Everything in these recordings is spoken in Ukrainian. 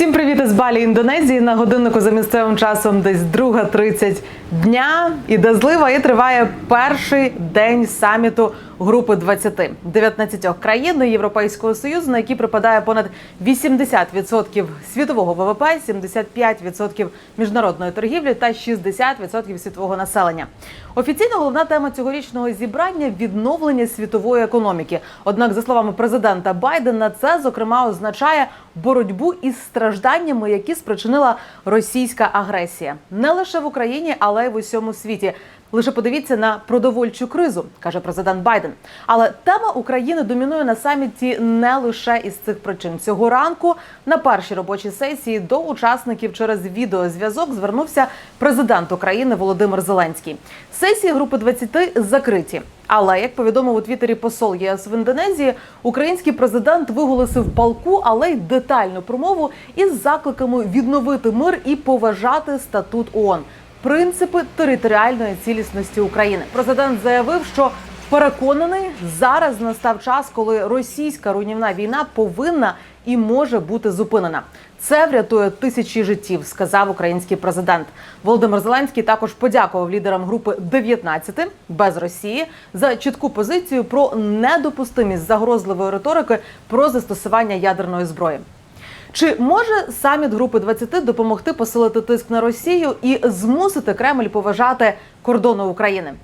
Всім привіт із Балі, Індонезії. На годиннику за місцевим часом десь 2.30 дня. Іде злива і триває перший день саміту групи 20 19 країн Європейського союзу, на які припадає понад 80% світового ВВП, 75% міжнародної торгівлі та 60% світового населення. Офіційно головна тема цьогорічного зібрання відновлення світової економіки. Однак, за словами президента Байдена, це зокрема означає боротьбу із стражданнями, які спричинила російська агресія, не лише в Україні, але й в усьому світі. Лише подивіться на продовольчу кризу, каже президент Байден. Але тема України домінує на саміті не лише із цих причин. Цього ранку на першій робочій сесії до учасників через відеозв'язок звернувся президент України Володимир Зеленський. Сесії групи 20 закриті. Але як повідомив у Твіттері посол ЄС в Індонезії, український президент виголосив палку, але й детальну промову із закликами відновити мир і поважати статут ООН принципи територіальної цілісності України. Президент заявив, що переконаний зараз настав час, коли російська руйнівна війна повинна і може бути зупинена. Це врятує тисячі життів, сказав український президент. Володимир Зеленський також подякував лідерам групи 19 без Росії за чітку позицію про недопустимість загрозливої риторики про застосування ядерної зброї. Чи може саміт групи 20 допомогти посилити тиск на Росію і змусити Кремль поважати кордони України?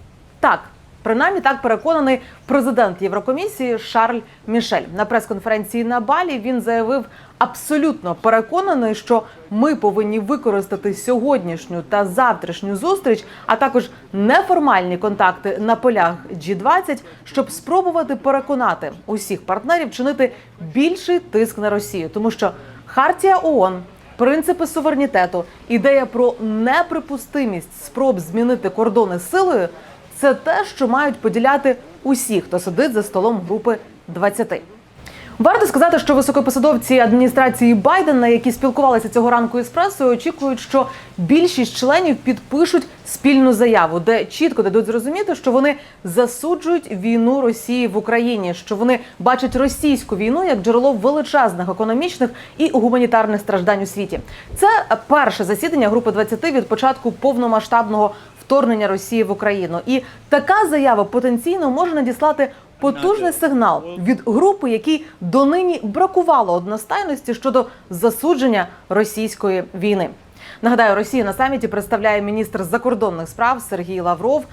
Так. Принаймні так переконаний президент Єврокомісії Шарль Мішель на прес-конференції на Балі. Він заявив абсолютно переконаний, що ми повинні використати сьогоднішню та завтрашню зустріч, а також неформальні контакти на полях G20, щоб спробувати переконати усіх партнерів чинити більший тиск на Росію, тому що Хартія ООН, принципи суверенітету, ідея про неприпустимість спроб змінити кордони силою це те, що мають поділяти усі, хто сидить за столом групи 20. Варто сказати, що високопосадовці адміністрації Байдена, які спілкувалися цього ранку із пресою, очікують, що більшість членів підпишуть спільну заяву, де чітко дадуть зрозуміти, що вони засуджують війну Росії в Україні, що вони бачать російську війну як джерело величезних економічних і гуманітарних страждань у світі. Це перше засідання групи 20 від початку повномасштабного вторгнення Росії в Україну. І така заява потенційно може надіслати потужний сигнал від групи, якій донині бракувало одностайності щодо засудження російської війни. Нагадаю, Росію на саміті представляє міністр закордонних справ Сергій Лавров.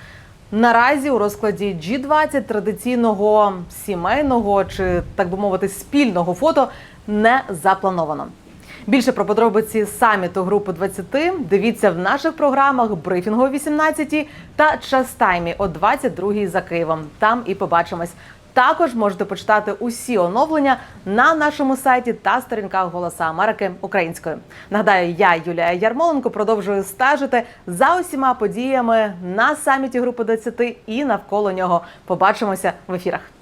Наразі у розкладі G20 традиційного сімейного чи так би мовити спільного фото не заплановано. Більше про подробиці саміту групи 20 дивіться в наших програмах брифінгу о 18 та час таймі о 22 за Києвом. Там і побачимось. Також можете почитати усі оновлення на нашому сайті та сторінках Голоса Америки українською. Нагадаю, я Юлія Ярмоленко продовжую стежити за усіма подіями на саміті групи 20 і навколо нього. Побачимося в ефірах.